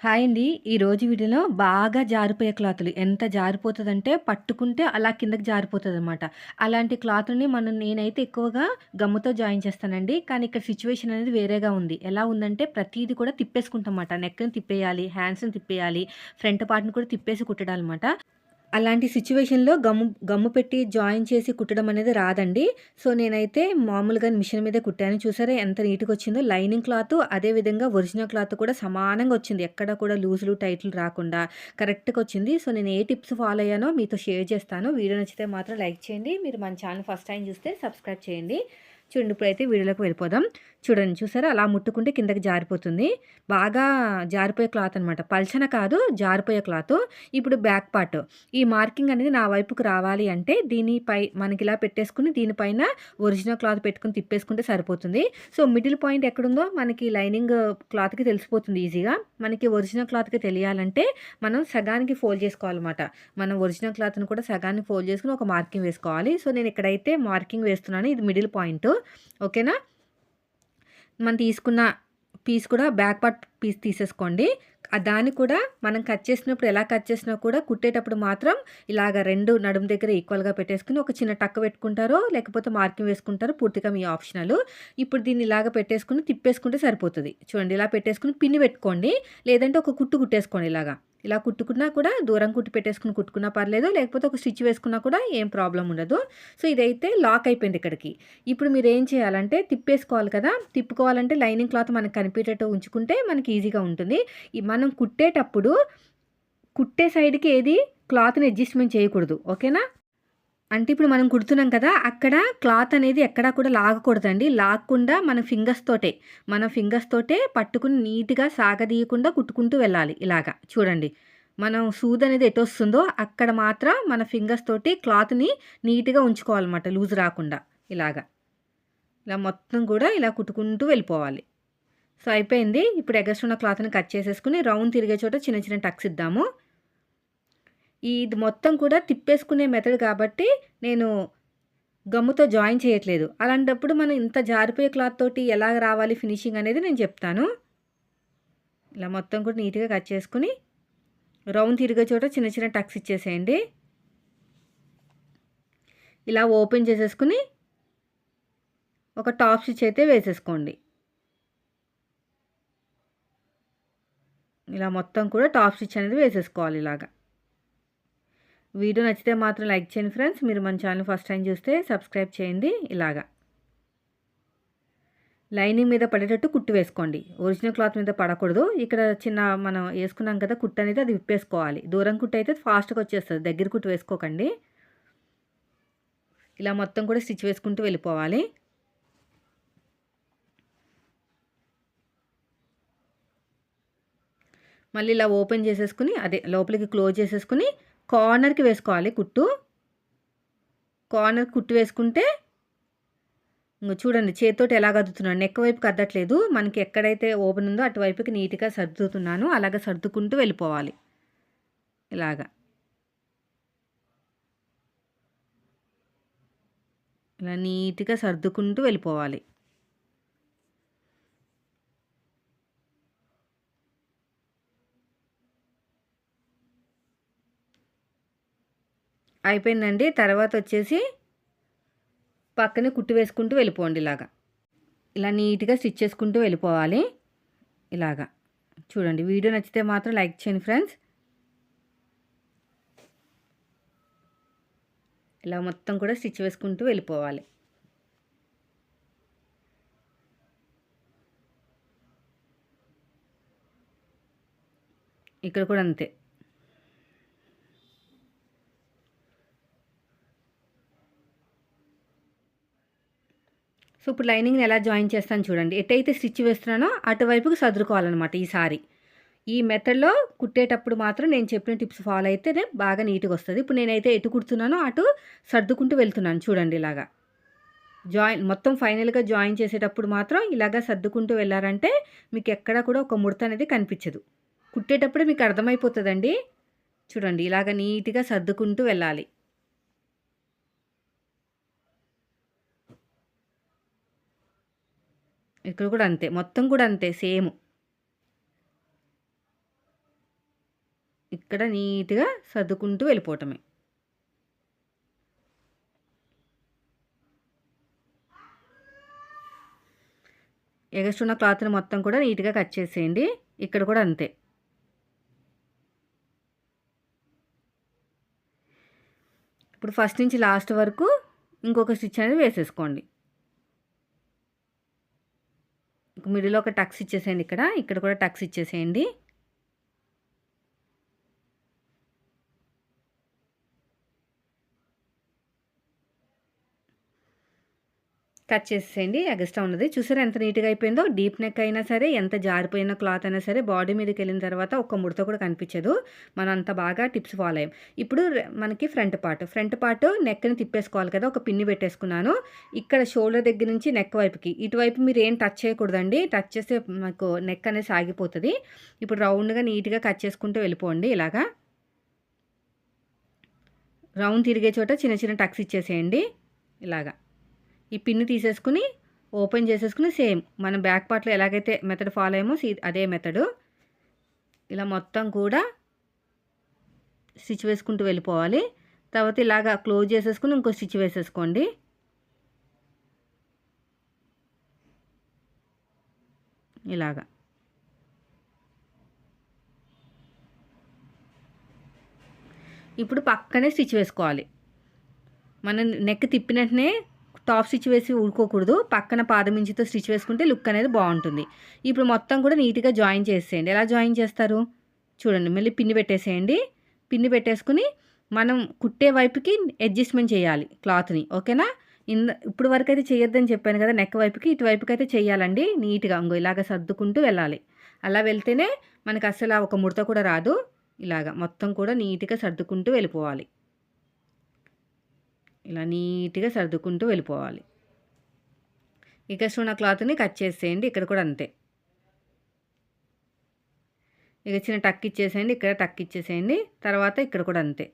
Hi అండి. ఈరోజు వీడియోలో బాగా జారిపోయే క్లాతులు. ఎంత జారిపోతుందంటే పట్టుకుంటే అలా కిందకి జారిపోతదనమాట. అలాంటి క్లాత్ని మనం నేనైతే ఎక్కువగా గమ్ముతో జాయిన్ చేస్తానండి. కానీ ఇక్కడ సిచ్యువేషన్ అనేది వేరేగా ఉంది. ఎలా ఉందంటే ప్రతీది కూడా తిప్పేసుకుంటాం అనమాట నెక్‌ని తిప్పేయాలి, హ్యాండ్స్‌ని తిప్పేయాలి, ఫ్రంట్ పార్ట్‌ని కూడా తిప్పేసి కుట్టడాలన్నమాట అలాంటి సిచ్యువేషన్లో గమ్ము గమ్ము పెట్టి జాయిన్ చేసి కుట్టడం అనేది రాదండి. సో, నేనైతే మామూలుగా మిషన్ మీద కుట్టాను. చూసారా ఎంత నీట్గా వచ్చిందో లైనింగ్ క్లాత్ అదే విధంగా ఒరిజినల్ క్లాత్ కూడా సమానంగా వచ్చింది. ఎక్కడ కూడా లూజులు, టైట్లు రాకుండా కరెక్ట్‌గా వచ్చింది. సో, నేను ఏ టిప్స్ ఫాలో అయ్యానో మీతో షేర్ చేస్తాను. వీడియో నచ్చితే మాత్రం లైక్ చేయండి. మీరు మన ఛానల్ ఫస్ట్ టైం చూస్తే సబ్స్క్రైబ్ చేయండి. చూడండి ఇప్పుడైతే వీడియోలోకి వెళ్ళిపోదాం. చూడండి చూసారా అలా ముట్టుకుంటే కిందకి జారిపోతుంది. బాగా జారిపోయే క్లాత్ అనమాట. పల్చన కాదు జారిపోయే క్లాత్ ఇప్పుడు బ్యాక్ పార్ట్. ఈ మార్కింగ్ అనేది నా వైపుకు రావాలి అంటే దీనిపై మనకి ఇలా పెట్టేసుకుని దీనిపైన ఒరిజినల్ క్లాత్ పెట్టుకుని తిప్పేసుకుంటే సరిపోతుంది. సో, మిడిల్ పాయింట్ ఎక్కడుందో మనకి లైనింగ్ క్లాత్‌కి తెలిసిపోతుంది ఈజీగా. మనకి ఒరిజినల్ క్లాత్‌కి తెలియాలంటే మనం సగానికి ఫోల్డ్ చేసుకోవాలన్నమాట. మనం ఒరిజినల్ క్లాత్‌ని కూడా సగానికి ఫోల్డ్ చేసుకుని ఒక మార్కింగ్ వేసుకోవాలి. సో, నేను ఇక్కడైతే మార్కింగ్ వేస్తున్నాను. ఇది మిడిల్ పాయింట్. ఓకేనా? మనం తీసుకున్న పీస్ కూడా బ్యాక్ పార్ట్ పీస్ తీసేసుకోండి. దాన్ని కూడా మనం కట్ చేసినప్పుడు ఎలా కట్ చేసినా కూడా కుట్టేటప్పుడు మాత్రం ఇలాగ రెండు నడుము దగ్గర ఈక్వల్‌గా పెట్టేసుకుని ఒక చిన్న టక్ పెట్టుకుంటారో లేకపోతే మార్కింగ్ వేసుకుంటారో పూర్తిగా మీ ఆప్షనల్. ఇప్పుడు దీన్ని ఇలాగ పెట్టేసుకుని తిప్పేసుకుంటే సరిపోతుంది చూడండి ఇలా పెట్టేసుకుని పిన్ని పెట్టుకోండి. లేదంటే ఒక కుట్టు కుట్టేసుకోండి ఇలాగా. ఇలా కుట్టుకున్నా కూడా దూరం కుట్టి పెట్టేసుకుని కుట్టుకున్నా పర్లేదు. లేకపోతే ఒక స్టిచ్ వేసుకున్నా కూడా ఏం ప్రాబ్లం ఉండదు. సో, ఇదైతే లాక్ అయిపోయింది ఇక్కడికి. ఇప్పుడు మీరు ఏం చేయాలంటే తిప్పేసుకోవాలి కదా! తిప్పుకోవాలంటే లైనింగ్ క్లాత్ మనకు కనిపించేటట్టు ఉంచుకుంటే మనకి ఈజీగా ఉంటుంది. మనం కుట్టేటప్పుడు కుట్టే సైడ్‌కి ఏది క్లాత్‌ని అడ్జస్ట్‌మెంట్ చేయకూడదు. ఓకేనా? అంటే ఇప్పుడు మనం కుడుతున్నాం కదా! అక్కడ క్లాత్ అనేది ఎక్కడా కూడా లాగకూడదండి. లాగకుండా మన ఫింగర్స్ తోటే, మన ఫింగర్స్ తోటే పట్టుకుని నీట్‌గా సాగదీయకుండా కుట్టుకుంటూ వెళ్ళాలి ఇలాగా. చూడండి. మనం సూద్ అనేది ఎటొస్తుందో అక్కడ మాత్రం మన ఫింగర్స్ తోటి క్లాత్‌ని నీట్‌గా ఉంచుకోవాలన్నమాట లూజ్ రాకుండా ఇలాగా. ఇలా మొత్తం కూడా ఇలా కుట్టుకుంటూ వెళ్ళిపోవాలి. సో, అయిపోయింది. ఇప్పుడు ఎగస్ట్రా ఉన్న క్లాత్‌ని కట్ చేసేసుకొని రౌండ్ తిరిగే చోట చిన్న చిన్న టక్స్ ఇద్దాము. ఇది మొత్తం కూడా తిప్పేసుకునే మెథడ్ కాబట్టి నేను గమ్ముతో జాయిన్ చేయట్లేదు. అలాంటప్పుడు మనం ఇంత జారిపోయే క్లాత్ తోటి ఎలా రావాలి ఫినిషింగ్ అనేది నేను చెప్తాను. ఇలా మొత్తం కూడా నీట్‌గా కట్ చేసుకుని రౌండ్ తిరిగే చోట చిన్న చిన్న టక్స్ ఇచ్చేసేయండి. ఇలా ఓపెన్ చేసేసుకొని ఒక టాప్ స్టిచ్ అయితే వేసేసుకోండి. ఇలా మొత్తం కూడా టాప్ స్టిచ్ అనేది వేసేసుకోవాలి ఇలాగా. వీడియో నచ్చితే మాత్రం లైక్ చేయండి ఫ్రెండ్స్. మీరు మన ఛానల్ ఫస్ట్ టైం చూస్తే సబ్స్క్రైబ్ చేయండి ఇలాగా. లైనింగ్ మీద పడేటట్టు కుట్టు వేసుకోండి. ఒరిజినల్ క్లాత్ మీద పడకూడదు. ఇక్కడ చిన్న మనం వేసుకున్నాం కదా! కుట్టు అనేది అది విప్పేసుకోవాలి. దూరం కుట్టు అయితే ఫాస్ట్‌గా వచ్చేస్తుంది దగ్గర కుట్టు వేసుకోకండి. ఇలా మొత్తం కూడా స్టిచ్ వేసుకుంటూ వెళ్ళిపోవాలి. మళ్ళీ ఇలా ఓపెన్ చేసేసుకుని అదే లోపలికి క్లోజ్ చేసేసుకుని కార్నర్‌కి వేసుకోవాలి కుట్టు. కార్నర్ కుట్టు వేసుకుంటే ఇంగో చూడండి చేతితోటి ఎలా కదుతున్నాను నెక్ వైపుకి అద్దట్లేదు. మనకి ఎక్కడైతే ఓపెన్ ఉందో అటువైపుకి నీట్‌గా సర్దుతున్నాను. అలాగా సర్దుకుంటూ వెళ్ళిపోవాలి. ఇలాగా. ఇలా నీట్‌గా సర్దుకుంటూ వెళ్ళిపోవాలి. అయిపోయిందండి. తర్వాత వచ్చేసి పక్కనే కుట్టు వేసుకుంటూ వెళ్ళిపోండి ఇలాగా. ఇలా నీట్‌గా స్టిచ్ చేసుకుంటూ వెళ్ళిపోవాలి. ఇలాగా. చూడండి వీడియో నచ్చితే మాత్రం లైక్ చేయండి ఫ్రెండ్స్. ఇలా మొత్తం కూడా స్టిచ్ వేసుకుంటూ వెళ్ళిపోవాలి. ఇక్కడ కూడా అంతే. సో, ఇప్పుడు లైనింగ్‌ని ఎలా జాయిన్ చేస్తాను చూడండి. ఎటైతే స్టిచ్ వేస్తున్నానో అటువైపుకి సదురుకోవాలన్నమాట ఈసారి. ఈ మెథడ్‌లో కుట్టేటప్పుడు మాత్రం నేను చెప్పిన టిప్స్ ఫాలో అయితేనే బాగా నీట్‌గా వస్తుంది ఇప్పుడు నేనైతే ఎటు కుడుతున్నానో అటు సర్దుకుంటూ వెళ్తున్నాను చూడండి ఇలాగా. జాయిన్ మొత్తం ఫైనల్‌గా జాయిన్ చేసేటప్పుడు మాత్రం ఇలాగా సర్దుకుంటూ వెళ్ళారంటే మీకు ఎక్కడా కూడా ఒక ముడత అనేది కనిపించదు. కుట్టేటప్పుడే మీకు అర్థమైపోతుందండి చూడండి ఇలాగ నీట్‌గా సర్దుకుంటూ వెళ్ళాలి. ఇక్కడ కూడా అంతే. మొత్తం కూడా అంతే సేమ్. ఇక్కడ నీట్గా సర్దుకుంటూ వెళ్ళిపోవటమే ఎగస్ట్రున్న క్లాత్ని మొత్తం కూడా నీట్గా కట్ చేసేయండి ఇక్కడ కూడా అంతే ఇప్పుడు ఫస్ట్ నుంచి లాస్ట్ వరకు ఇంకొక స్టిచ్ అనేది వేసేసుకోండి మిడిలో ఒక టక్స్ ఇచ్చేసేయండి ఇక్కడ. ఇక్కడ కూడా టక్స్ ఇచ్చేసేయండి. కట్ చేసేయండి ఎగస్ట్రా ఉన్నది. చూసారా ఎంత నీట్గా అయిపోయిందో? డీప్ నెక్ అయినా సరే ఎంత జారిపోయిన క్లాత్ అయినా సరే బాడీ మీదకి వెళ్ళిన తర్వాత ఒక ముడత కూడా కనిపించదు. మనం అంత బాగా టిప్స్ ఫాలో అయ్యాం. ఇప్పుడు మనకి ఫ్రంట్ పార్ట్. ఫ్రంట్ పార్ట్ నెక్ని తిప్పేసుకోవాలి కదా ఒక పిన్ని పెట్టేసుకున్నాను. ఇక్కడ షోల్డర్ దగ్గర నుంచి నెక్ వైపుకి. ఇటువైపు మీరు ఏం టచ్ చేయకూడదండి. టచ్ చేస్తే మాకు నెక్ అనేది సాగిపోతుంది. ఇప్పుడు రౌండ్గా నీట్గా కట్ చేసుకుంటూ వెళ్ళిపోండి ఇలాగా. రౌండ్ తిరిగే చోట చిన్న చిన్న టక్స్ ఇచ్చేసేయండి. ఇలాగా. ఈ పిన్ని తీసేసుకుని ఓపెన్ చేసేసుకుని సేమ్. మనం బ్యాక్ పార్ట్లో ఎలాగైతే మెథడ్ ఫాలో అయ్యామో సీ అదే మెథడు. ఇలా మొత్తం కూడా స్టిచ్ వేసుకుంటూ వెళ్ళిపోవాలి. తర్వాత ఇలాగా క్లోజ్ చేసేసుకుని ఇంకో స్టిచ్ వేసేసుకోండి. ఇలాగా. ఇప్పుడు పక్కనే స్టిచ్ వేసుకోవాలి. మనం నెక్ తిప్పినట్టునే టాప్ స్టిచ్ వేసి ఊరుకోకూడదు. పక్కన పాదమించితో స్టిచ్ వేసుకుంటే లుక్ అనేది బాగుంటుంది. ఇప్పుడు మొత్తం కూడా నీట్గా జాయిన్ చేసేయండి. ఎలా జాయిన్ చేస్తారు? చూడండి. మళ్ళీ పిన్ని పెట్టేసేయండి. పిన్ని పెట్టేసుకుని మనం కుట్టే వైపుకి అడ్జస్ట్మెంట్ చేయాలి క్లాత్ని. ఓకేనా? ఇంద ఇప్పుడు వరకు అయితే చేయొద్దని చెప్పాను కదా నెక్ వైపుకి ఇటువైపుకి అయితే చేయాలండి. నీట్గా ఇంకో ఇలాగ సర్దుకుంటూ వెళ్ళాలి. అలా వెళ్తేనే మనకు అసలు ఒక ముడత కూడా రాదు. ఇలాగ మొత్తం కూడా నీట్గా సర్దుకుంటూ వెళ్ళిపోవాలి. ఇలా నీట్గా సర్దుకుంటూ వెళ్ళిపోవాలి. ఇక ఉన్న క్లాత్ని కట్ చేసేయండి ఇక్కడ కూడా అంతే. ఇక చిన్న టక్ ఇచ్చేసేయండి ఇక్కడ టక్ ఇచ్చేసేయండి తర్వాత ఇక్కడ కూడా అంతే.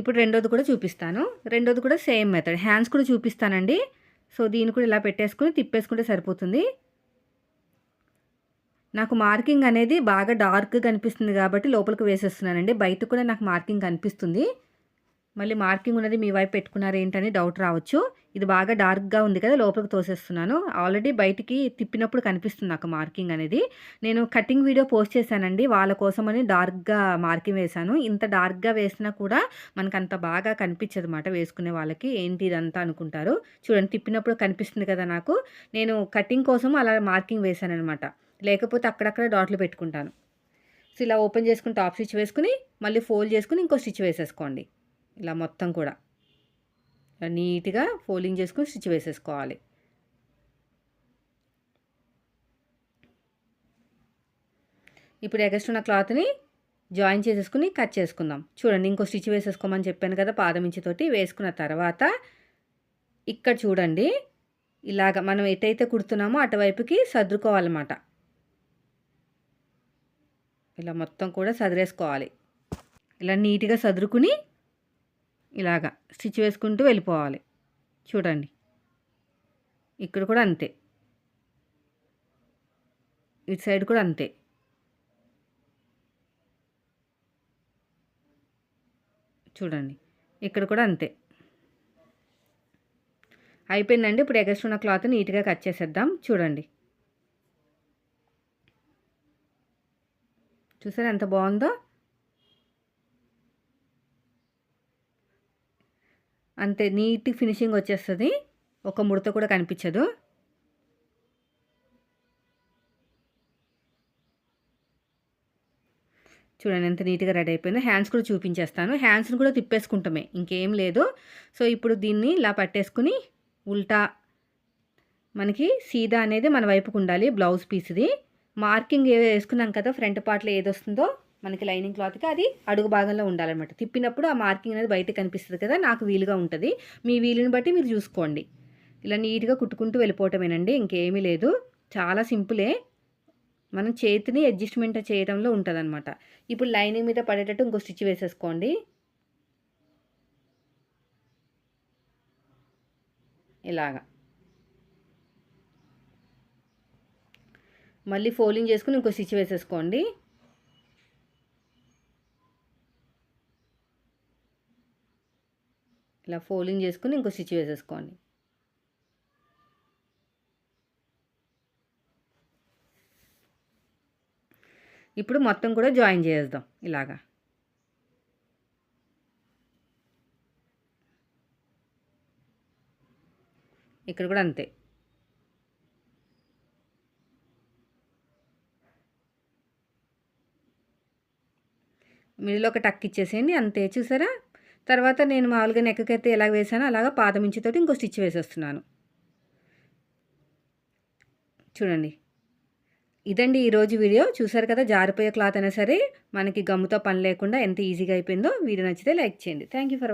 ఇప్పుడు రెండోది కూడా చూపిస్తాను. రెండోది కూడా సేమ్ మెథడ్. హ్యాండ్స్ కూడా చూపిస్తానండి. సో దీన్ని కూడా ఇలా పెట్టేసుకుని తిప్పేసుకుంటే సరిపోతుంది. నాకు మార్కింగ్ అనేది బాగా డార్క్గా కనిపిస్తుంది కాబట్టి లోపలికి వేసేస్తున్నానండి. బయట కూడా నాకు మార్కింగ్ కనిపిస్తుంది. మళ్ళీ మార్కింగ్ ఉన్నది మీ వైపు పెట్టుకున్నారు ఏంటని డౌట్ రావచ్చు. ఇది బాగా డార్క్గా ఉంది కదా లోపలికి తోసేస్తున్నాను. ఆల్రెడీ బయటికి తిప్పినప్పుడు కనిపిస్తుంది నాకు మార్కింగ్ అనేది. నేను కటింగ్ వీడియో పోస్ట్ చేశానండి. వాళ్ళ కోసమని డార్క్గా మార్కింగ్ వేశాను. ఇంత డార్క్గా వేసినా కూడా మనకు అంత బాగా కనిపించదు అనమాట వేసుకునే వాళ్ళకి. ఏంటి ఇదంతా అనుకుంటారు. చూడండి తిప్పినప్పుడు కనిపిస్తుంది కదా నాకు. నేను కటింగ్ కోసం అలా మార్కింగ్ వేశాను అనమాట లేకపోతే అక్కడక్కడ డాట్లు పెట్టుకుంటాను. సో ఇలా ఓపెన్ చేసుకుని టాప్ స్టిచ్ వేసుకుని మళ్ళీ ఫోల్డ్ చేసుకుని ఇంకో స్టిచ్ వేసేసుకోండి. ఇలా మొత్తం కూడా. నీట్గా ఫోల్డింగ్ చేసుకుని స్టిచ్ వేసేసుకోవాలి. ఇప్పుడు ఎగస్ట్రున్న క్లాత్ని జాయిన్ చేసేసుకుని కట్ చేసుకుందాం. చూడండి ఇంకో స్టిచ్ వేసేసుకోమని చెప్పాను కదా పాదమించితోటి వేసుకున్న తర్వాత ఇక్కడ చూడండి ఇలాగ మనం ఎటైతే కుడుతున్నామో అటువైపుకి సర్దుకోవాలన్నమాట. ఇలా మొత్తం కూడా సదిరేసుకోవాలి. ఇలా నీట్గా సదురుకుని ఇలాగా స్టిచ్ వేసుకుంటూ వెళ్ళిపోవాలి. చూడండి. ఇక్కడ కూడా అంతే. ఇటు సైడ్ కూడా అంతే. చూడండి. ఇక్కడ కూడా అంతే. అయిపోయిందండి. ఇప్పుడు ఎగస్ట్ ఉన్న క్లాత్ నీట్గా కట్ చేసేద్దాం. చూడండి. చూసారా ఎంత బాగుందో? అంతే నీట్ ఫినిషింగ్ వచ్చేస్తుంది. ఒక ముడత కూడా కనిపించదు. చూడండి ఎంత నీట్గా రెడీ అయిపోయిందో. హ్యాండ్స్ కూడా చూపించేస్తాను. హ్యాండ్స్ని కూడా తిప్పేసుకుంటామే ఇంకేం లేదు. సో ఇప్పుడు దీన్ని ఇలా పట్టేసుకుని ఉల్టా మనకి సీదా అనేది మన వైపుకు ఉండాలి బ్లౌజ్ పీస్ది. మార్కింగ్ వేసుకున్నాం కదా ఫ్రంట్ పార్ట్లో ఏది వస్తుందో మనకి లైనింగ్ క్లాత్కి అది అడుగు భాగంలో ఉండాలన్నమాట. తిప్పినప్పుడు ఆ మార్కింగ్ అనేది బయట కనిపిస్తుంది కదా నాకు వీలుగా ఉంటుంది. మీ వీలుని బట్టి మీరు చూసుకోండి. ఇలా నీట్గా కుట్టుకుంటూ వెళ్ళిపోవటమేనండి ఇంకేమీ లేదు. చాలా సింపులే. మనం చేతిని అడ్జస్ట్మెంట్ చేయడంలో ఉంటుందన్నమాట. ఇప్పుడు లైనింగ్ మీద పడేటట్టు ఇంకో స్టిచ్ వేసేసుకోండి. ఇలాగా. మళ్ళీ ఫోల్డింగ్ చేసుకుని ఇంకో స్టిచ్ వేసేసుకోండి. ఇలా ఫోల్డింగ్ చేసుకుని ఇంకో స్టిచ్ వేసేసుకోండి. ఇప్పుడు మొత్తం కూడా జాయిన్ చేసేద్దాం ఇలాగా. ఇక్కడ కూడా అంతే. మిడిలో ఒక టక్ ఇచ్చేసేయండి అంతే. చూసారా? తర్వాత నేను మామూలుగా నెక్కకైతే ఎలా వేసానో అలాగా పాదమించితోటి ఇంకో స్టిచ్ వేసేస్తున్నాను. చూడండి. ఇదండి ఈరోజు వీడియో. చూసారు కదా? జారిపోయే క్లాత్ అయినా సరే మనకి గమ్ముతో పని లేకుండా ఎంత ఈజీగా అయిపోయిందో వీడియో నచ్చితే లైక్ చేయండి. Thank you for